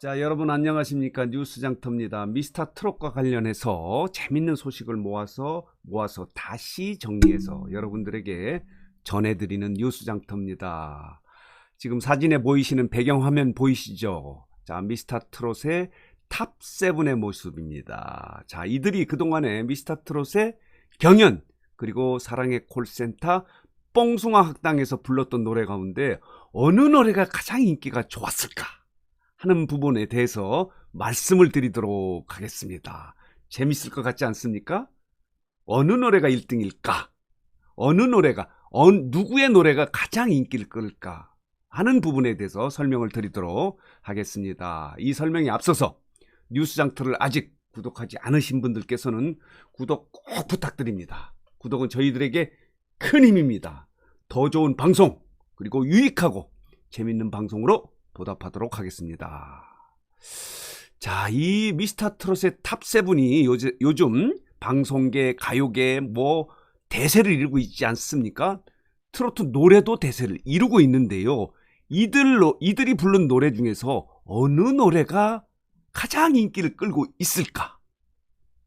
자, 여러분 안녕하십니까? 뉴스장터입니다. 미스터 트롯과 관련해서 재밌는 소식을 모아서 모아서 다시 정리해서 여러분들에게 전해드리는 뉴스장터입니다. 지금 사진에 보이시는 배경화면 보이시죠? 자, 미스터 트롯의 탑7의 모습입니다. 자, 이들이 그동안에 미스터 트롯의 경연, 그리고 사랑의 콜센터, 뽕숭아 학당에서 불렀던 노래 가운데 어느 노래가 가장 인기가 좋았을까? 하는 부분에 대해서 말씀을 드리도록 하겠습니다. 재밌을 것 같지 않습니까? 어느 노래가 1등일까? 어느 노래가, 어, 누구의 노래가 가장 인기를 끌까? 하는 부분에 대해서 설명을 드리도록 하겠습니다. 이 설명에 앞서서 뉴스장터를 아직 구독하지 않으신 분들께서는 구독 꼭 부탁드립니다. 구독은 저희들에게 큰 힘입니다. 더 좋은 방송, 그리고 유익하고 재밌는 방송으로 보답하도록 하겠습니다. 자, 이 미스터 트롯의 탑7이 요즘, 요즘 방송계, 가요계 뭐 대세를 이루고 있지 않습니까? 트로트 노래도 대세를 이루고 있는데요. 이들로, 이들이 부른 노래 중에서 어느 노래가 가장 인기를 끌고 있을까?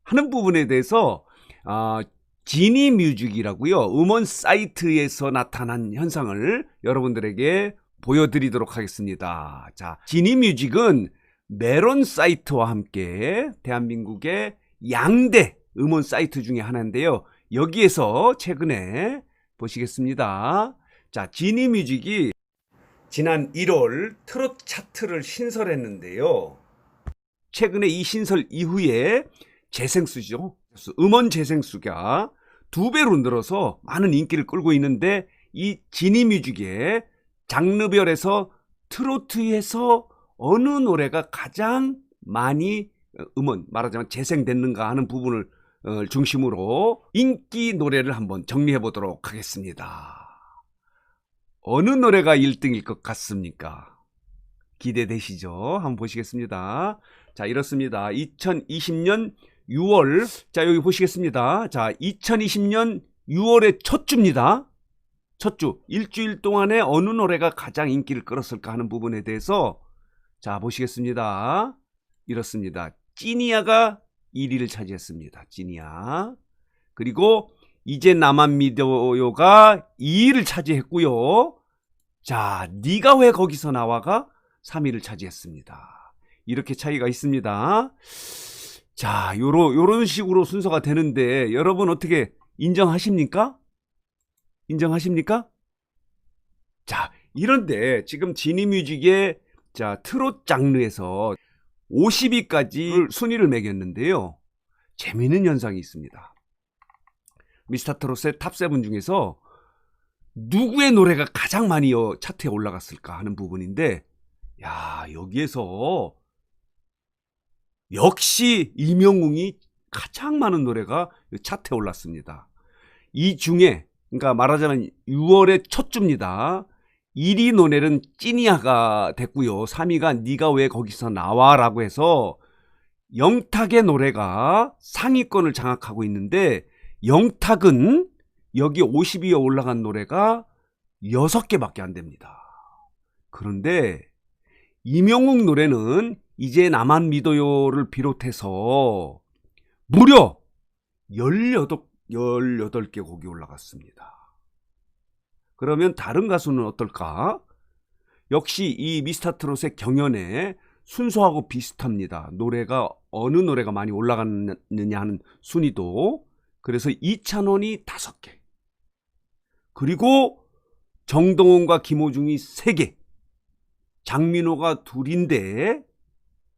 하는 부분에 대해서, 아, 지니 뮤직이라고요. 음원 사이트에서 나타난 현상을 여러분들에게 보여드리도록 하겠습니다. 자, 지니 뮤직은 메론 사이트와 함께 대한민국의 양대 음원 사이트 중에 하나인데요. 여기에서 최근에 보시겠습니다. 자, 지니 뮤직이 지난 1월 트롯 차트를 신설했는데요. 최근에 이 신설 이후에 재생수죠. 음원 재생수가 두 배로 늘어서 많은 인기를 끌고 있는데 이 지니 뮤직의 장르별에서 트로트에서 어느 노래가 가장 많이 음원 말하자면 재생됐는가 하는 부분을 어, 중심으로 인기 노래를 한번 정리해 보도록 하겠습니다. 어느 노래가 1등일 것 같습니까? 기대되시죠? 한번 보시겠습니다. 자, 이렇습니다. 2020년 6월, 자, 여기 보시겠습니다. 자, 2020년 6월의 첫 주입니다. 첫 주, 일주일 동안에 어느 노래가 가장 인기를 끌었을까 하는 부분에 대해서 자, 보시겠습니다. 이렇습니다. 찌니아가 1위를 차지했습니다. 찌니아. 그리고 이제 나만 믿어요가 2위를 차지했고요. 자, 네가 왜 거기서 나와가 3위를 차지했습니다. 이렇게 차이가 있습니다. 자, 요런 요런 식으로 순서가 되는데 여러분 어떻게 인정하십니까? 인정하십니까? 자, 이런데 지금 지니뮤직의 자, 트롯 장르에서 50위까지 순위를 매겼는데요. 재미있는 현상이 있습니다. 미스터 트롯의 탑7 중에서 누구의 노래가 가장 많이 어, 차트에 올라갔을까 하는 부분인데, 야, 여기에서 역시 이명웅이 가장 많은 노래가 차트에 올랐습니다. 이 중에 그러니까 말하자면 6월의 첫 주입니다. 1위 노래는 찐이야가 됐고요. 3위가 네가 왜 거기서 나와라고 해서 영탁의 노래가 상위권을 장악하고 있는데 영탁은 여기 50위에 올라간 노래가 6개밖에 안 됩니다. 그런데 이명웅 노래는 이제 나만 믿어요를 비롯해서 무려 18, 18개 곡이 올라갔습니다. 그러면 다른 가수는 어떨까? 역시 이 미스터 트롯의 경연에 순서하고 비슷합니다. 노래가 어느 노래가 많이 올라갔느냐 하는 순위도 그래서 이찬원이 5개 그리고 정동원과 김호중이 3개 장민호가 둘인데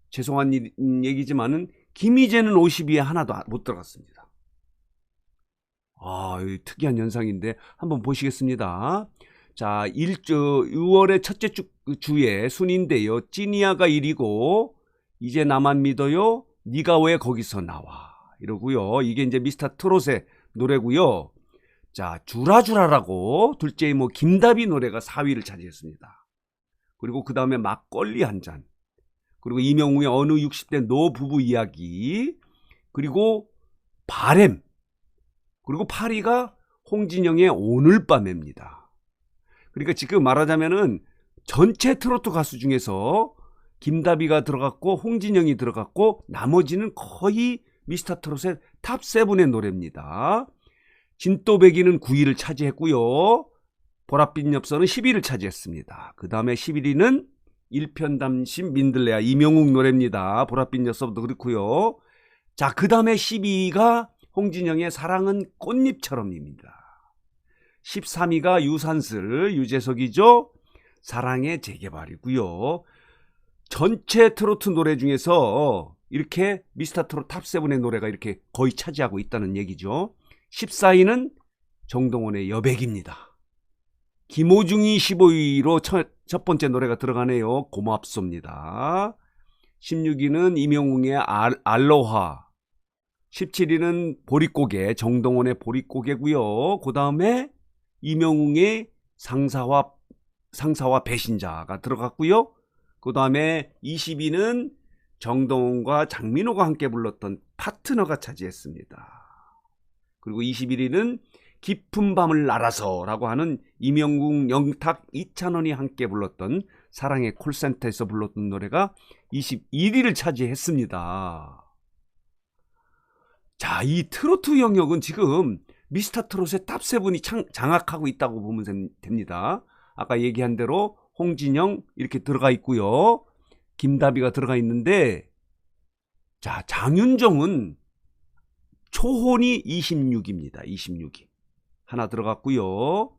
죄송한 일- 얘기지만은 김희재는 50위에 하나도 못 들어갔습니다. 아, 이 특이한 현상인데 한번 보시겠습니다. 자, 1주 6월의 첫째 주, 주에 순인데요. 찌니아가 1위고 이제 나만 믿어요. 네가 왜 거기서 나와? 이러고요. 이게 이제 미스터 트롯의 노래고요. 자, 주라주라라고 둘째 뭐 김다비 노래가 4위를 차지했습니다. 그리고 그 다음에 막걸리 한 잔. 그리고 이명웅의 어느 60대 노 부부 이야기. 그리고 바램. 그리고 8위가 홍진영의 오늘 밤입니다. 그러니까 지금 말하자면은 전체 트로트 가수 중에서 김다비가 들어갔고 홍진영이 들어갔고 나머지는 거의 미스터 트롯의 탑 세븐의 노래입니다. 진또배기는 9위를 차지했고요. 보랏빛 엽서는 10위를 차지했습니다. 그 다음에 11위는 일편담심 민들레야 이명웅 노래입니다. 보랏빛 엽서도 그렇고요. 자, 그 다음에 12위가 홍진영의 사랑은 꽃잎처럼입니다. 13위가 유산슬 유재석이죠. 사랑의 재개발이고요. 전체 트로트 노래 중에서 이렇게 미스터 트롯 탑7의 노래가 이렇게 거의 차지하고 있다는 얘기죠. 14위는 정동원의 여백입니다. 김호중이 15위로 첫, 첫 번째 노래가 들어가네요. 고맙습니다. 16위는 임영웅의 알, 알로하. 17위는 보릿고개, 정동원의 보릿고개고요. 그 다음에 임영웅의 상사와 상사와 배신자가 들어갔고요. 그 다음에 20위는 정동원과 장민호가 함께 불렀던 파트너가 차지했습니다. 그리고 21위는 깊은 밤을 날아서 라고 하는 임영웅, 영탁, 이찬원이 함께 불렀던 사랑의 콜센터에서 불렀던 노래가 21위를 차지했습니다. 자, 이 트로트 영역은 지금 미스터 트롯의 탑7이 장악하고 있다고 보면 됩니다. 아까 얘기한 대로 홍진영 이렇게 들어가 있고요. 김다비가 들어가 있는데 자, 장윤정은 초혼이 26입니다. 26이. 하나 들어갔고요.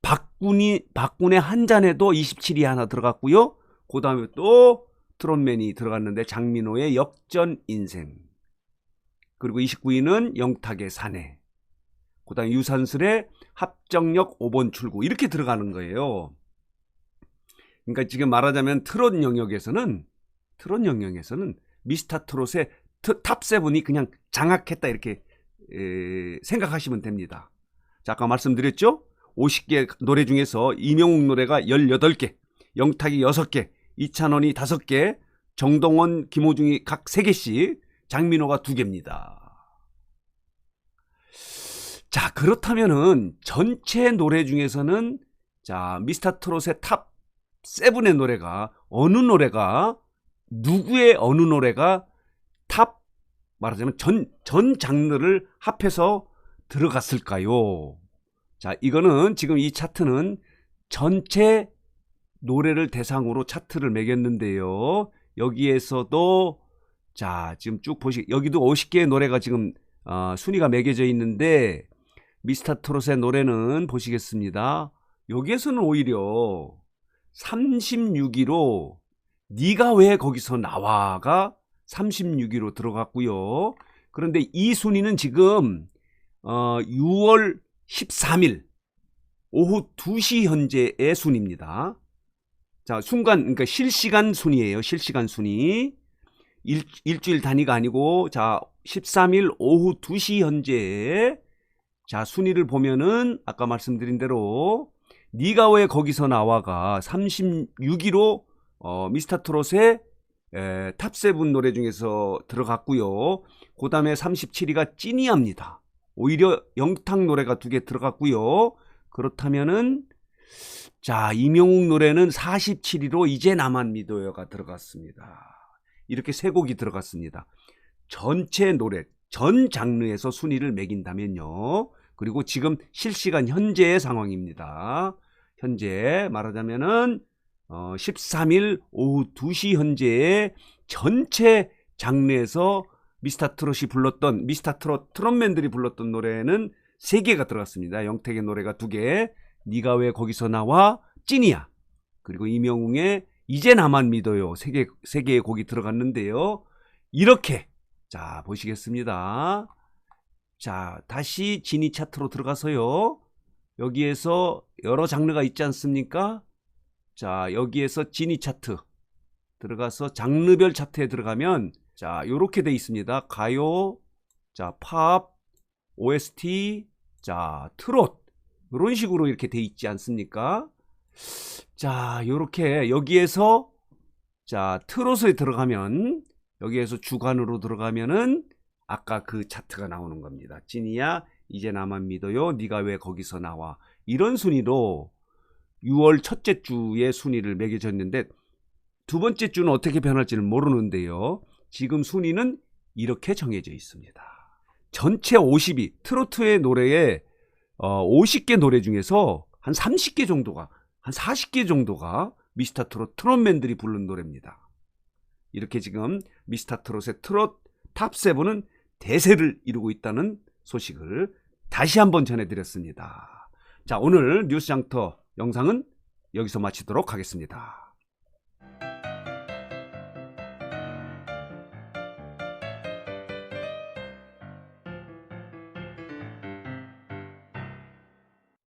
박군이 박군의 한 잔에도 27이 하나 들어갔고요. 그다음에 또 트롯맨이 들어갔는데 장민호의 역전 인생. 그리고 29위는 영탁의 사내. 그다음에 유산슬의 합정역 5번 출구 이렇게 들어가는 거예요. 그러니까 지금 말하자면 트롯 영역에서는 트롯 영역에서는 미스터 트롯의 탑 세븐이 그냥 장악했다 이렇게 에, 생각하시면 됩니다. 자, 아까 말씀드렸죠? 50개 노래 중에서 이명웅 노래가 18개, 영탁이 6개, 이찬원이 5개, 정동원, 김호중이 각 3개씩, 장민호가 2개입니다. 자, 그렇다면은 전체 노래 중에서는 자, 미스터 트롯의 탑 7의 노래가 어느 노래가 누구의 어느 노래가 탑 말하자면 전, 전 장르를 합해서 들어갔을까요? 자, 이거는 지금 이 차트는 전체 노래를 대상으로 차트를 매겼는데요. 여기에서도 자, 지금 쭉 보시, 여기도 50개의 노래가 지금 어, 순위가 매겨져 있는데 미스터 트롯의 노래는 보시겠습니다. 여기에서는 오히려 36위로 네가 왜 거기서 나와가 36위로 들어갔고요. 그런데 이 순위는 지금 어, 6월 13일 오후 2시 현재의 순위입니다. 자, 순간 그러니까 실시간 순위예요. 실시간 순위. 일, 일주일 단위가 아니고 자, 13일 오후 2시 현재 자, 순위를 보면은 아까 말씀드린 대로 네가 왜 거기서 나와가 36위로 어, 미스터 트롯의 에, 탑세븐 노래 중에서 들어갔고요. 그 다음에 37위가 찐이합니다. 오히려 영탁 노래가 두 개 들어갔고요. 그렇다면은 자 이명웅 노래는 47위로 이제 나만 믿어요가 들어갔습니다. 이렇게 세 곡이 들어갔습니다. 전체 노래 전 장르에서 순위를 매긴다면요. 그리고 지금 실시간 현재의 상황입니다. 현재 말하자면은 어, 13일 오후 2시 현재의 전체 장르에서 미스터 트롯이 불렀던 미스터 트롯 트롯맨들이 불렀던 노래는 3개가 들어갔습니다. 영택의 노래가 2개, 네가 왜 거기서 나와 찐이야. 그리고 이명웅의 이제 나만 믿어요. 3개 3개의 곡이 들어갔는데요. 이렇게 자, 보시겠습니다. 자, 다시 지니 차트로 들어가서요. 여기에서 여러 장르가 있지 않습니까? 자, 여기에서 지니 차트 들어가서 장르별 차트에 들어가면 자, 요렇게 돼 있습니다. 가요, 자, 팝, OST, 자, 트롯. 이런 식으로 이렇게 돼 있지 않습니까? 자, 요렇게 여기에서 자, 트롯에 들어가면 여기에서 주간으로 들어가면은 아까 그 차트가 나오는 겁니다. 찐이야, 이제 나만 믿어요. 네가 왜 거기서 나와? 이런 순위로 6월 첫째 주의 순위를 매겨졌는데 두 번째 주는 어떻게 변할지는 모르는데요. 지금 순위는 이렇게 정해져 있습니다. 전체 50위 트로트의 노래에 어, 50개 노래 중에서 한 30개 정도가 한 40개 정도가 미스터 트롯 트롯맨들이 부른 노래입니다. 이렇게 지금 미스터 트롯의 트롯 탑 세븐은 대세를 이루고 있다는 소식을 다시 한번 전해드렸습니다. 자, 오늘 뉴스 장터 영상은 여기서 마치도록 하겠습니다.